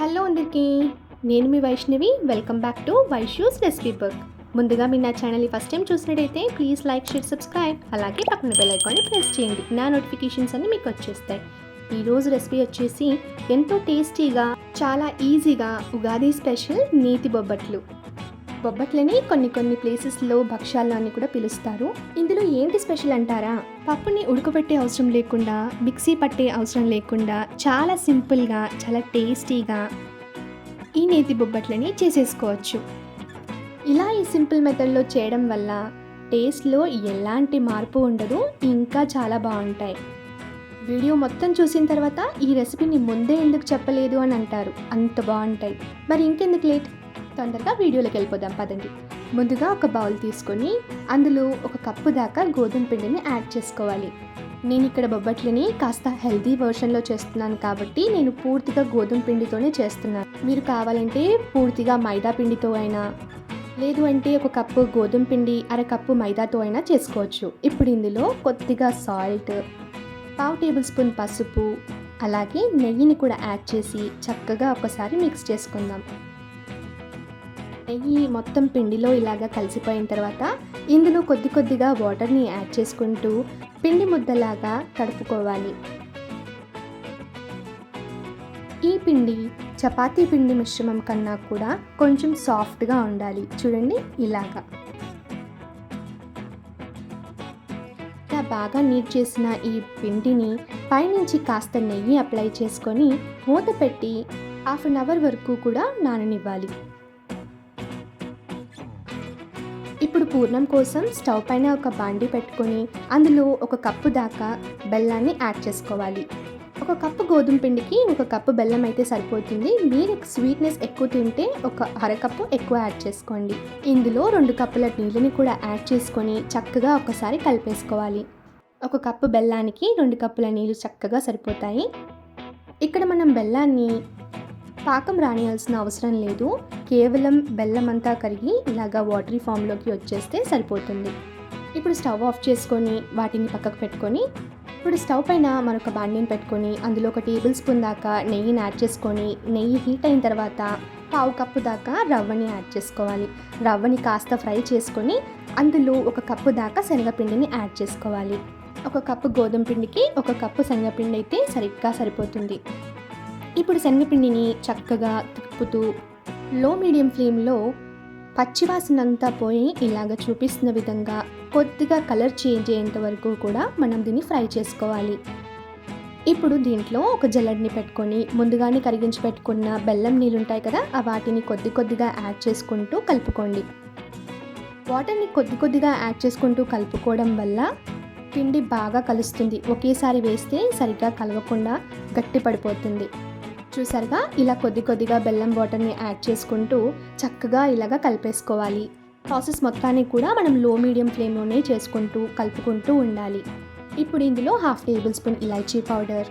Hello అందరికీ. నేను మీ Vaishnavi. Welcome back to Vaishu's recipe book ముందుగా మీరు నా ఛానల్ని ఫస్ట్ టైం చూసినట్టయితే ప్లీజ్ లైక్ షేర్ సబ్స్క్రైబ్ అలాగే పక్కన బెల్ ఐకాన్ని ప్రెస్ చేయండి. నా నోటిఫికేషన్స్ అన్ని మీకు వచ్చేస్తాయి. ఈరోజు రెసిపీ వచ్చేసి ఎంతో టేస్టీగా చాలా ఈజీగా ఉగాది స్పెషల్ నీతి బొబ్బట్లు. బొబ్బట్లని కొన్ని కొన్ని ప్లేసెస్లో భక్ష్యాలు అని కూడా పిలుస్తారు. ఇందులో ఏంటి స్పెషల్ అంటారా? పప్పుని ఉడకబెట్టే అవసరం లేకుండా మిక్సీ పట్టే అవసరం లేకుండా చాలా సింపుల్గా చాలా టేస్టీగా ఈ నేతి బొబ్బట్లని చేసేసుకోవచ్చు. ఇలా ఈ సింపుల్ మెథడ్లో చేయడం వల్ల టేస్ట్లో ఎలాంటి మార్పు ఉండదు ఇంకా చాలా బాగుంటాయి. వీడియో మొత్తం చూసిన తర్వాత ఈ రెసిపీని ముందే ఎందుకు చెప్పలేదు అని అంటారు. అంత బాగుంటాయి. మరి ఇంకెందుకు లేట్? తొందరగా వీడియోలోకి వెళ్ళిపోదాం పదండి. ముందుగా ఒక బౌల్ తీసుకొని అందులో ఒక కప్పు దాకా గోధుమ పిండిని యాడ్ చేసుకోవాలి. నేను ఇక్కడ బొబ్బట్లని కాస్త హెల్తీ వర్షన్లో చేస్తున్నాను కాబట్టి నేను పూర్తిగా గోధుమ పిండితోనే చేస్తున్నాను. మీరు కావాలంటే పూర్తిగా మైదా పిండితో అయినా లేదు అంటే ఒక కప్పు గోధుమ పిండి అర కప్పు మైదాతో అయినా చేసుకోవచ్చు. ఇప్పుడు ఇందులో కొద్దిగా సాల్ట్ పావు టేబుల్ స్పూన్ పసుపు అలాగే నెయ్యిని కూడా యాడ్ చేసి చక్కగా ఒకసారి మిక్స్ చేసుకుందాం. నెయ్యి మొత్తం పిండిలో ఇలాగా కలిసిపోయిన తర్వాత ఇందులో కొద్ది కొద్దిగా వాటర్ని యాడ్ చేసుకుంటూ పిండి ముద్దలాగా కడుపుకోవాలి ఈ పిండి చపాతీ పిండి మిశ్రమం కన్నా కూడా కొంచెం సాఫ్ట్గా ఉండాలి. చూడండి ఇలాగా. ఇలా బాగా నీట్ చేసిన ఈ పిండిని పైనుంచి కాస్త నెయ్యి అప్లై చేసుకొని మూత పెట్టి హాఫ్ అన్ అవర్ వరకు కూడా నాననివ్వాలి. ఇప్పుడు పూర్ణం కోసం స్టవ్ పైన ఒక బాండి పెట్టుకొని అందులో ఒక కప్పు దాకా బెల్లాన్ని యాడ్ చేసుకోవాలి. ఒక కప్పు గోధుమ పిండికి ఒక కప్పు బెల్లం అయితే సరిపోతుంది. మీరు స్వీట్నెస్ ఎక్కువ తింటే ఒక అరకప్పు ఎక్కువ యాడ్ చేసుకోండి. ఇందులో రెండు కప్పుల నీళ్ళని కూడా యాడ్ చేసుకొని చక్కగా ఒకసారి కలిపేసుకోవాలి. ఒక కప్పు బెల్లానికి రెండు కప్పుల నీళ్ళు చక్కగా సరిపోతాయి. ఇక్కడ మనం బెల్లాన్ని పాకం రానియాల్సిన అవసరం లేదు. కేవలం బెల్లం అంతా కరిగి ఇలాగా వాటరీ ఫామ్లోకి వచ్చేస్తే సరిపోతుంది. ఇప్పుడు స్టవ్ ఆఫ్ చేసుకొని వాటిని పక్కకు పెట్టుకొని ఇప్పుడు స్టవ్ పైన మరొక బాండిని పెట్టుకొని అందులో ఒక టేబుల్ స్పూన్ దాకా నెయ్యిని యాడ్ చేసుకొని నెయ్యి హీట్ అయిన తర్వాత పావు కప్పు దాకా రవ్వని యాడ్ చేసుకోవాలి. రవ్వని కాస్త ఫ్రై చేసుకొని అందులో ఒక కప్పు దాకా శనగపిండిని యాడ్ చేసుకోవాలి. ఒక కప్పు గోధుమ పిండికి ఒక కప్పు శనగపిండి అయితే సరిగ్గా సరిపోతుంది. ఇప్పుడు శనగపిండిని చక్కగా తిప్పుతూ లో మీడియం ఫ్లేమ్లో పచ్చివాసనంతా పోయి ఇలాగ చూపిస్తున్న విధంగా కొద్దిగా కలర్ చేంజ్ అయ్యేంత వరకు కూడా మనం దీన్ని ఫ్రై చేసుకోవాలి. ఇప్పుడు దీంట్లో ఒక జల్లడిని పెట్టుకొని ముందుగానే కరిగించి పెట్టుకున్న బెల్లం నీళ్ళు ఉంటాయి కదా ఆ వాటిని కొద్ది కొద్దిగా యాడ్ చేసుకుంటూ కలుపుకోండి. వాటర్ని కొద్ది కొద్దిగా యాడ్ చేసుకుంటూ కలుపుకోవడం వల్ల పిండి బాగా కలుస్తుంది. ఒకేసారి వేస్తే సరిగ్గా కలవకుండా గట్టి పడిపోతుంది చూసారుగా? ఇలా కొద్ది కొద్దిగా బెల్లం వాటర్ని యాడ్ చేసుకుంటూ చక్కగా ఇలాగా కలిపేసుకోవాలి. ప్రాసెస్ మొత్తాన్ని కూడా మనం లో మీడియం ఫ్లేమ్లోనే చేసుకుంటూ కలుపుకుంటూ ఉండాలి. ఇప్పుడు ఇందులో హాఫ్ టేబుల్ స్పూన్ ఇలాచీ పౌడర్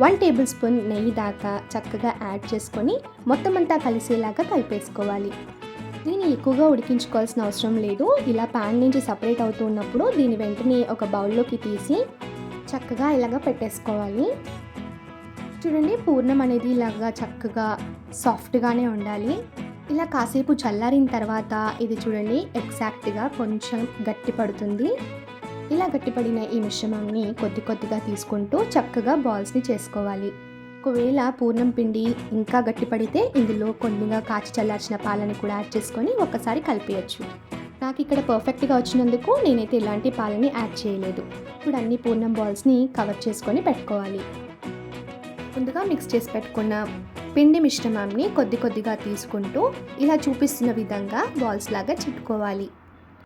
వన్ టేబుల్ స్పూన్ నెయ్యి దాకా చక్కగా యాడ్ చేసుకొని మొత్తం అంతా కలిసేలాగా కలిపేసుకోవాలి. దీన్ని ఎక్కువగా ఉడికించుకోవాల్సిన అవసరం లేదు. ఇలా ప్యాన్ నుంచి సపరేట్ అవుతూ ఉన్నప్పుడు దీని వెంటనే ఒక బౌల్లోకి తీసి చక్కగా ఇలాగ పెట్టేసుకోవాలి. చూడండి పూర్ణం అనేది ఇలాగా చక్కగా సాఫ్ట్గానే ఉండాలి. ఇలా కాసేపు చల్లారిన తర్వాత ఇది చూడండి ఎగ్జాక్ట్గా కొంచెం గట్టి పడుతుంది. ఇలా గట్టిపడిన ఈ మిశ్రమాన్ని కొద్ది కొద్దిగా తీసుకుంటూ చక్కగా బాల్స్ని చేసుకోవాలి. ఒకవేళ పూర్ణం పిండి ఇంకా గట్టిపడితే ఇందులో కొద్దిగా కాచి చల్లార్చిన పాలని కూడా యాడ్ చేసుకొని ఒక్కసారి కలిపేయచ్చు. నాకు ఇక్కడ పర్ఫెక్ట్గా వచ్చినందుకు నేనైతే ఇలాంటి పాలని యాడ్ చేయలేదు. ఇప్పుడు అన్ని పూర్ణం బాల్స్ని కవర్ చేసుకొని పెట్టుకోవాలి. ముందుగా మిక్స్ చేసి పెట్టుకున్న పిండి మిశ్రమాన్ని కొద్ది కొద్దిగా తీసుకుంటూ ఇలా చూపిస్తున్న విధంగా బాల్స్ లాగా చుట్టుకోవాలి.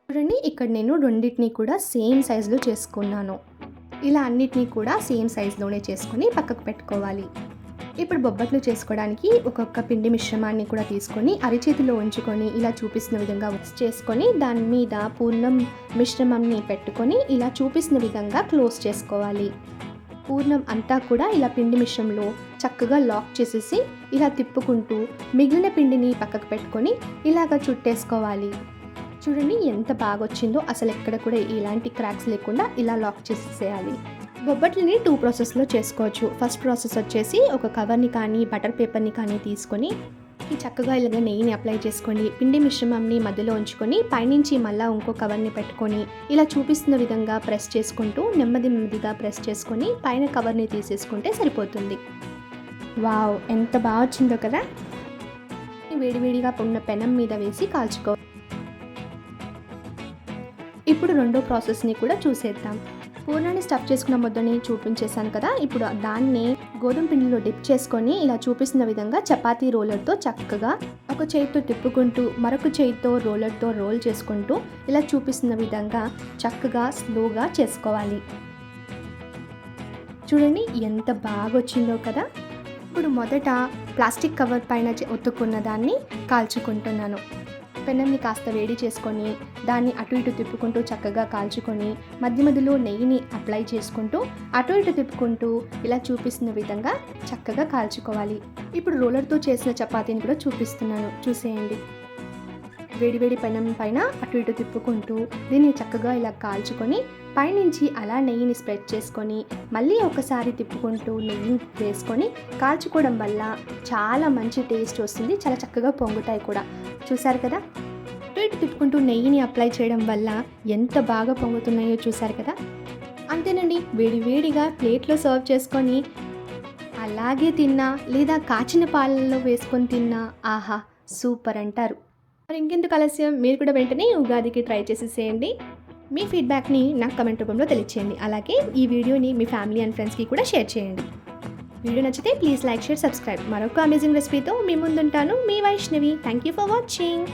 చూడండి ఇక్కడ నేను రెండింటిని కూడా సేమ్ సైజులో చేసుకున్నాను. ఇలా అన్నిటినీ కూడా సేమ్ సైజులోనే చేసుకొని పక్కకు పెట్టుకోవాలి. ఇప్పుడు బొబ్బట్లు చేసుకోవడానికి ఒక్కొక్క పిండి మిశ్రమాన్ని కూడా తీసుకొని అరిచేతిలో ఉంచుకొని ఇలా చూపిస్తున్న విధంగా మిక్స్ చేసుకొని దాని మీద పూర్ణం మిశ్రమాన్ని పెట్టుకొని ఇలా చూపిస్తున్న విధంగా క్లోజ్ చేసుకోవాలి. పూర్ణం అంతా కూడా ఇలా పిండి మిశ్రమంలో చక్కగా లాక్ చేసేసి ఇలా తిప్పుకుంటూ మిగిలిన పిండిని పక్కకు పెట్టుకొని ఇలాగ చుట్టేసుకోవాలి. చూడండి ఎంత బాగా వచ్చిందో అసలు ఎక్కడ కూడా ఇలాంటి క్రాక్స్ లేకుండా ఇలా లాక్ చేసేసేయాలి. బొబ్బట్లని టూ ప్రాసెస్లో చేసుకోవచ్చు. ఫస్ట్ ప్రాసెస్ వచ్చేసి ఒక కవర్ని కానీ బటర్ పేపర్ని కానీ తీసుకొని కవర్కి చక్కగా ఇలాగ నెయ్యిని అప్లై చేసుకొని పిండి మిశ్రమంని మధ్యలో ఉంచుకొని పైనుంచి మళ్ళీ ఇంకో కవర్ని పెట్టుకొని ఇలా చూపిస్తున్న విధంగా ప్రెస్ చేసుకుంటూ నెమ్మది నెమ్మదిగా ప్రెస్ చేసుకొని పైన కవర్ని తీసేసుకుంటే సరిపోతుంది. వావ్! ఎంత బాగా వచ్చిందో కదా! వేడివేడిగా ఉన్న పెనం మీద వేసి కాల్చుకో. ఇప్పుడు రెండో ప్రాసెస్ని కూడా చూసేద్దాం. పూర్ణాన్ని స్టఫ్ చేసుకున్న ముద్దని చూపించేశాను కదా! ఇప్పుడు దాన్ని గోధుమ పిండిలో డిప్ చేసుకొని ఇలా చూపిస్తున్న విధంగా చపాతీ రోలర్తో చక్కగా ఒక చేతితో తిప్పుకుంటూ మరొక చేతితో రోలర్తో రోల్ చేసుకుంటూ ఇలా చూపిస్తున్న విధంగా చక్కగా స్లోగా చేసుకోవాలి. చూడండి ఎంత బాగా వచ్చిందో కదా! ఇప్పుడు మొదట ప్లాస్టిక్ కవర్ పైన ఒత్తుకున్న దాన్ని కాల్చుకుంటున్నాను. పెనంని కాస్త వేడి చేసుకొని దాన్ని అటు ఇటు తిప్పుకుంటూ చక్కగా కాల్చుకొని మధ్య మధ్యలో నెయ్యిని అప్లై చేసుకుంటూ అటు ఇటు తిప్పుకుంటూ ఇలా చూపిస్తున్న విధంగా చక్కగా కాల్చుకోవాలి. ఇప్పుడు రోలర్తో చేసిన చపాతీని కూడా చూపిస్తున్నాను. చూసేయండి. వేడివేడి పెనం పైన అటు ఇటు తిప్పుకుంటూ దీన్ని చక్కగా ఇలా కాల్చుకొని పైనుంచి అలా నెయ్యిని స్ప్రెడ్ చేసుకొని మళ్ళీ ఒకసారి తిప్పుకుంటూ నెయ్యిని వేసుకొని కాల్చుకోవడం వల్ల చాలా మంచి టేస్ట్ వస్తుంది. చాలా చక్కగా పొంగుతాయి కూడా. చూశారు కదా? అటు తిట్టుకుంటూ నెయ్యిని అప్లై చేయడం వల్ల ఎంత బాగా పొంగుతున్నాయో చూశారు కదా? అంతేనండి వేడి వేడిగా ప్లేట్లో సర్వ్ చేసుకొని అలాగే తిన్నా లేదా కాచిన పాలల్లో వేసుకొని తిన్నా ఆహా సూపర్ అంటారు. మరి ఇంకెందుకు ఆలస్యం? మీరు కూడా వెంటనే ఉగాదికి ట్రై చేసేసేయండి మీ ఫీడ్బ్యాక్ని నాకు కమెంట్ రూపంలో తెలియచేయండి. అలాగే ఈ వీడియోని మీ ఫ్యామిలీ అండ్ ఫ్రెండ్స్కి కూడా షేర్ చేయండి. వీడియో నచ్చితే ప్లీజ్ లైక్ షేర్ సబ్స్క్రైబ్. మరొక అమేజింగ్ రెసిపీతో మీ ముందుంటాను. మీ Vaishnavi. Thank you for watching